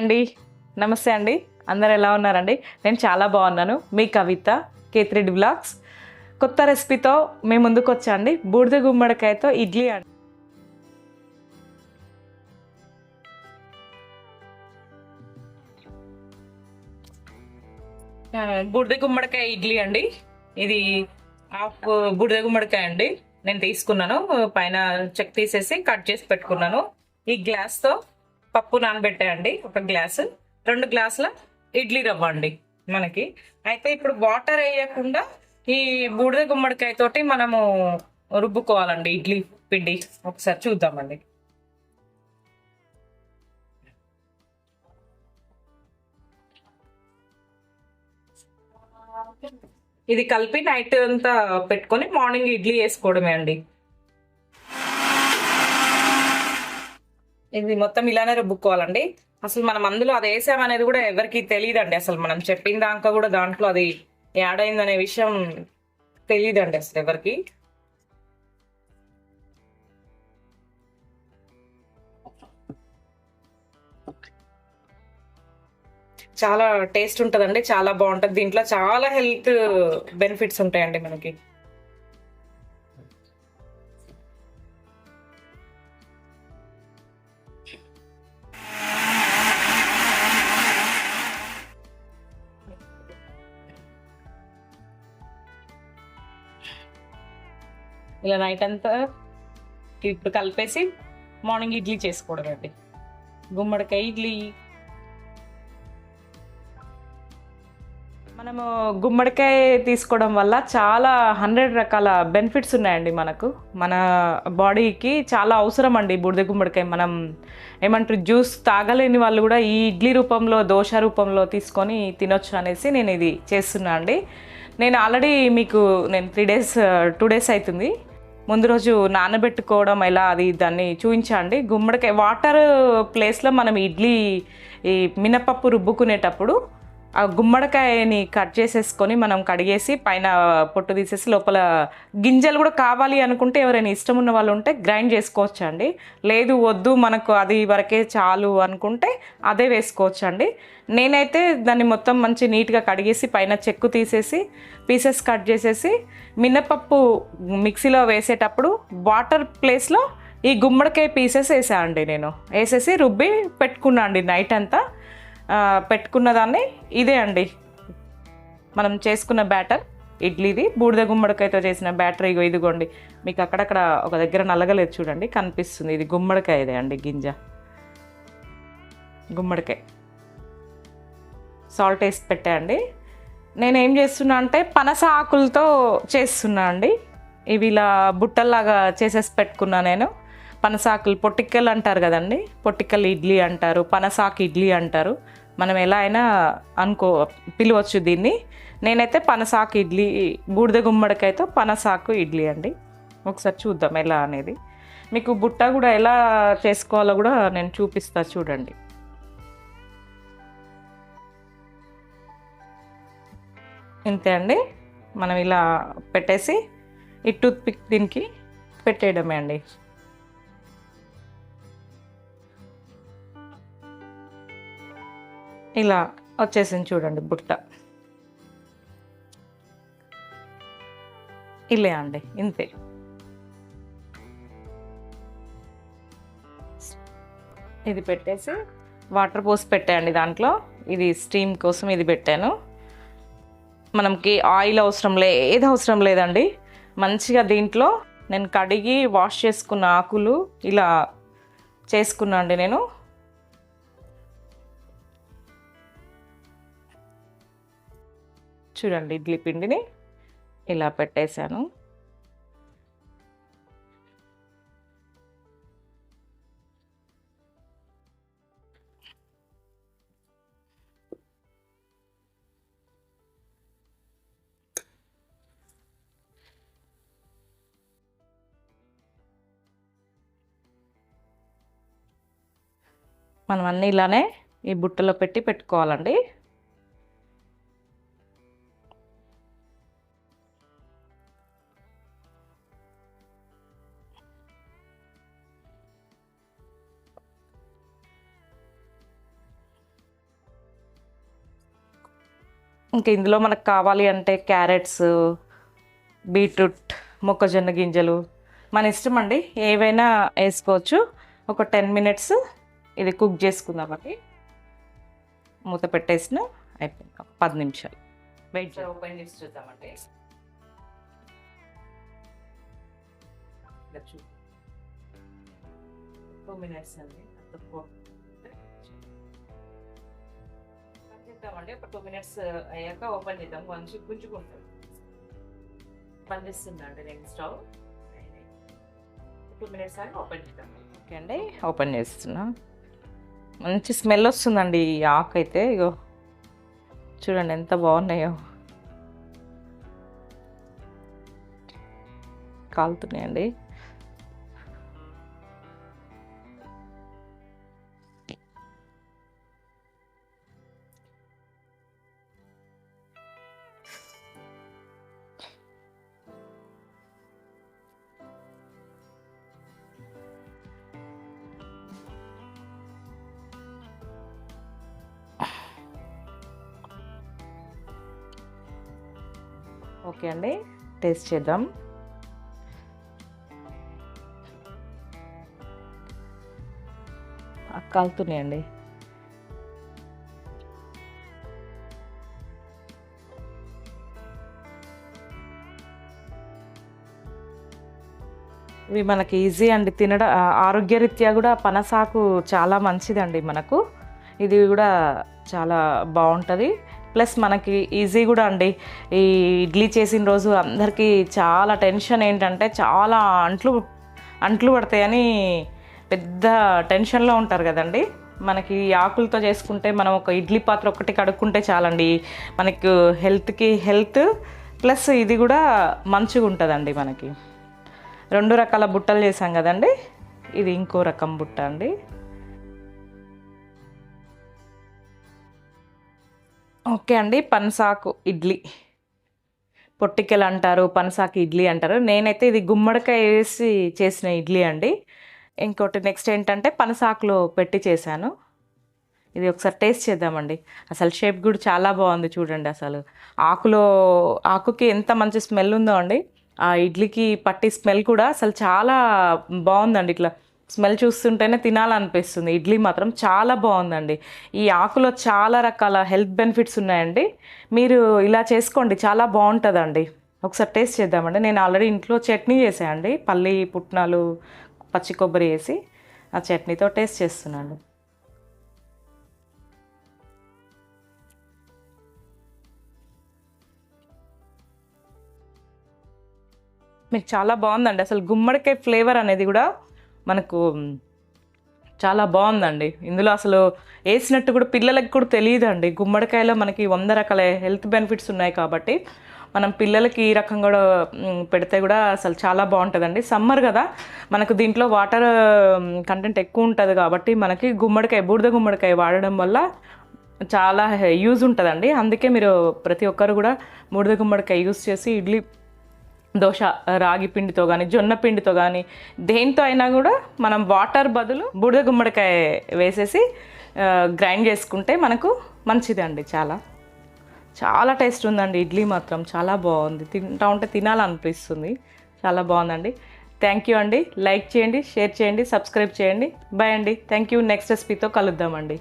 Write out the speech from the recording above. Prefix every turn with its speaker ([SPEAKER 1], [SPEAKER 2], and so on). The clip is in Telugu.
[SPEAKER 1] అండి. నమస్తే అండి. అందరు ఎలా ఉన్నారండి? నేను చాలా బాగున్నాను. మీ కవిత కేత్రెడ్డి బ్లాగ్స్. కొత్త రెసిపీతో మేము ముందుకు వచ్చాండి బూడిద గుమ్మడికాయతో ఇడ్లీ అండి. బూడిద గుమ్మడికాయ ఇడ్లీ అండి. ఇది హాఫ్ బూడిద గుమ్మడికాయ అండి. నేను తీసుకున్నాను. పైన చెక్ తీసేసి కట్ చేసి పెట్టుకున్నాను. ఈ గ్లాస్తో పప్పు నానబెట్టాయండి ఒక గ్లాసు. రెండు గ్లాసుల ఇడ్లీ రవ్వ అండి మనకి. అయితే ఇప్పుడు వాటర్ వేయకుండా ఈ బూడిద గుమ్మడికాయ తోటి మనము రుబ్బుకోవాలండి ఇడ్లీ పిండి. ఒకసారి చూద్దామండి. ఇది కలిపి నైట్ అంతా పెట్టుకొని మార్నింగ్ ఇడ్లీ వేసుకోవడమే అండి. ఇది మొత్తం ఇలానే రుబ్బుకోవాలండి. అసలు మనం అందులో అది వేసామనేది కూడా ఎవరికి తెలియదండి. అసలు మనం చెప్పిన దాకా కూడా దాంట్లో అది యాడ్ అయిందనే విషయం తెలియదండి అసలు ఎవరికి. చాలా టేస్ట్ ఉంటుందండి. చాలా బాగుంటుంది. దీంట్లో చాలా హెల్త్ బెనిఫిట్స్ ఉంటాయండి మనకి. ఇలా నైట్ అంతా ఇప్పుడు కలిపేసి మార్నింగ్ ఇడ్లీ చేసుకోవడం గుమ్మడికాయ ఇడ్లీ. మనము గుమ్మడికాయ తీసుకోవడం వల్ల చాలా హండ్రెడ్ రకాల బెనిఫిట్స్ ఉన్నాయండి మనకు. మన బాడీకి చాలా అవసరం అండి బూడిద గుమ్మడికాయ. మనం ఏమంటారు జ్యూస్ తాగలేని వాళ్ళు కూడా ఈ ఇడ్లీ రూపంలో దోశ రూపంలో తీసుకొని తినొచ్చు అనేసి నేను ఇది చేస్తున్నా అండి. నేను ఆల్రెడీ మీకు నేను త్రీ డేస్ టూ డేస్ అవుతుంది. ముందు రోజు నానబెట్టుకోవడం ఎలా అది దాన్ని చూపించండి గుమ్మడికాయ వాటర్ ప్లేస్లో మనం ఇడ్లీ ఈ మినపప్పు రుబ్బుకునేటప్పుడు ఆ గుమ్మడికాయని కట్ చేసేసుకొని మనం కడిగేసి పైన పొట్టు తీసేసి లోపల గింజలు కూడా కావాలి అనుకుంటే ఎవరైనా ఇష్టం ఉన్న వాళ్ళు ఉంటే గ్రైండ్ చేసుకోవచ్చు అండి లేదు వద్దు మనకు అది వరకే చాలు అనుకుంటే అదే వేసుకోవచ్చు అండి నేనైతే దాన్ని మొత్తం మంచి నీట్గా కడిగేసి పైన చెక్కు తీసేసి పీసెస్ కట్ చేసేసి మినపప్పు మిక్సీలో వేసేటప్పుడు వాటర్ ప్లేస్లో ఈ గుమ్మడికాయ పీసెస్ వేసా అండి నేను. వేసేసి రుబ్బి పెట్టుకున్నా అండి నైట్ అంతా. పెట్టుకున్న దాన్ని ఇదే అండి. మనం చేసుకున్న బ్యాటర్ ఇడ్లీది బూడిద గుమ్మడికాయతో చేసిన బ్యాటర్ ఇగో ఇదిగోండి. మీకు అక్కడక్కడ ఒక దగ్గర నల్లగలేదు చూడండి కనిపిస్తుంది. ఇది గుమ్మడికాయ ఇదే అండి గింజ. గుమ్మడికాయ. సాల్ట్ వేసి పెట్టండి నేను ఏం చేస్తున్నా అంటే పనస ఆకులతో చేస్తున్నా అండి. ఇవి ఇలా బుట్టల్లాగా చేసేసి పెట్టుకున్నా నేను. పనసాకులు పొట్టిక్కలు అంటారు కదండి. పొట్టిక్కలు ఇడ్లీ అంటారు పనసాకు ఇడ్లీ అంటారు. మనం ఎలా అయినా అనుకో పిలవచ్చు దీన్ని. నేనైతే పనసాకు ఇడ్లీ బూడిద గుమ్మడికాయతో పనసాకు ఇడ్లీ అండి. ఒకసారి చూద్దాం ఎలా అనేది. మీకు బుట్ట కూడా ఎలా చేసుకోవాలో కూడా నేను చూపిస్తా చూడండి. ఇంతే అండి. మనం ఇలా పెట్టేసి ఈ టూత్ పిక్ దీనికి పెట్టేయడమే అండి. ఇలా వచ్చేసింది చూడండి బుట్ట. ఇలే అండి ఇంతే. ఇది పెట్టేసి వాటర్ పోసి పెట్టాయండి దాంట్లో. ఇది స్టీమ్ కోసం ఇది పెట్టాను. మనకి ఆయిల్ అవసరం లే ఏది అవసరం లేదండి. మంచిగా దీంట్లో నేను కడిగి వాష్ చేసుకున్న ఆకులు ఇలా చేసుకున్నా అండి నేను. చూడండి ఇడ్లీ పిండిని ఇలా పెట్టేశాను. మనం అన్నీ ఇలానే ఈ బుట్టలో పెట్టి పెట్టుకోవాలండి. ఇంకా ఇందులో మనకు కావాలి అంటే క్యారెట్స్ బీట్రూట్ మొక్కజొన్న గింజలు. మన ఇష్టం అండి. ఏవైనా వేసుకోవచ్చు. ఒక టెన్ మినిట్స్ ఇది కుక్ చేసుకుందామండి మూత పెట్టేసిన అయిపోయింది. ఒక పది నిమిషాలు. వెయిట్ ఓపెన్ చేసి చూద్దామండి టూ మినిట్స్ అండి. చేద్దామండి. ఒక టూ మినిట్స్ uh, అయ్యాక ఓపెన్ చేద్దాం. కొంచెం గుంజుకుంటాం పనిచేస్తుందండి నేను స్టవ్. టూ మినిట్స్ అని ఓపెన్ చేద్దాం. ఓకే అండి. ఓపెన్ చేస్తున్నా. మంచి స్మెల్ వస్తుందండి ఈ ఆకు అయితే ఇగో చూడండి ఎంత బాగున్నాయో. కాలుతున్నాయండి. ఓకే అండి టేస్ట్ చేద్దాం. కాలుతున్నాయండి ఇవి మనకి ఈజీ అండి తినడం ఆరోగ్యరీత్యా కూడా పనసాకు చాలా మంచిదండి మనకు. ఇది కూడా చాలా బాగుంటుంది. ప్లస్ మనకి ఈజీ కూడా అండి. ఈ ఇడ్లీ చేసిన రోజు అందరికీ చాలా టెన్షన్ ఏంటంటే చాలా అంట్లు అంట్లు పడతాయని పెద్ద టెన్షన్లో ఉంటారు కదండి. మనకి ఆకులతో చేసుకుంటే మనం ఒక ఇడ్లీ పాత్ర ఒకటి కడుక్కుంటే చాలండి. మనకు హెల్త్కి హెల్త్ ప్లస్ ఇది కూడా మంచిగా ఉంటుందండి మనకి. రెండు రకాల బుట్టలు చేసాం కదండి. ఇది ఇంకో రకం బుట్ట అండి. ఓకే అండి పనసాకు ఇడ్లీ. పొట్టికెలు అంటారు పనసాకు ఇడ్లీ అంటారు. నేనైతే ఇది గుమ్మడికాయ వేసి చేసిన ఇడ్లీ అండి. ఇంకోటి నెక్స్ట్ ఏంటంటే పనసాకులో పెట్టి చేశాను. ఇది ఒకసారి టేస్ట్ చేద్దామండి. అసలు షేప్ కూడా చాలా బాగుంది చూడండి అసలు. ఆకులో ఆకుకి ఎంత మంచి స్మెల్ ఉందో అండి. ఆ ఇడ్లీకి పట్టి స్మెల్ కూడా అసలు చాలా బాగుందండి ఇట్లా. స్మెల్ చూస్తుంటేనే తినాలనిపిస్తుంది. ఇడ్లీ మాత్రం చాలా బాగుందండి. ఈ ఆకులో చాలా రకాల హెల్త్ బెనిఫిట్స్ ఉన్నాయండి. మీరు ఇలా చేసుకోండి చాలా బాగుంటుందండి. ఒకసారి టేస్ట్ చేద్దామండి. నేను ఆల్రెడీ ఇంట్లో చట్నీ చేసాయండి పల్లి పుట్నాలు పచ్చి కొబ్బరి వేసి ఆ చట్నీతో టేస్ట్ చేస్తున్నాను. మీకు చాలా బాగుందండి. అసలు గుమ్మడికాయ ఫ్లేవర్ అనేది కూడా మనకు చాలా బాగుందండి. ఇందులో అసలు వేసినట్టు కూడా పిల్లలకి కూడా తెలియదండి. గుమ్మడికాయలో మనకి వంద రకాల హెల్త్ బెనిఫిట్స్ ఉన్నాయి కాబట్టి మనం పిల్లలకి ఈ రకం కూడా పెడితే కూడా అసలు చాలా బాగుంటుందండి. సమ్మర్ కదా మనకు దీంట్లో వాటర్ కంటెంట్ ఎక్కువ ఉంటుంది కాబట్టి మనకి గుమ్మడికాయ బూడిద గుమ్మడికాయ వాడడం వల్ల చాలా యూజ్ ఉంటుందండి. అందుకే మీరు ప్రతి ఒక్కరు కూడా బూడిద గుమ్మడికాయ యూజ్ చేసి ఇడ్లీ దోశ రాగి పిండితో కానీ జొన్న పిండితో కానీ దేంతో అయినా కూడా మనం వాటర్ బదులు బుడిద గుమ్మడికాయ వేసేసి గ్రైండ్ చేసుకుంటే మనకు మంచిదండి చాలా. చాలా టేస్ట్ ఉందండి ఇడ్లీ మాత్రం చాలా బాగుంది. తింటా ఉంటే తినాలనిపిస్తుంది. చాలా బాగుందండి. థ్యాంక్ యూ అండి. లైక్ చేయండి షేర్ చేయండి సబ్స్క్రైబ్ చేయండి. బాయ్ అండి. Thank you. నెక్స్ట్ రెసిపీతో కలుద్దామండి.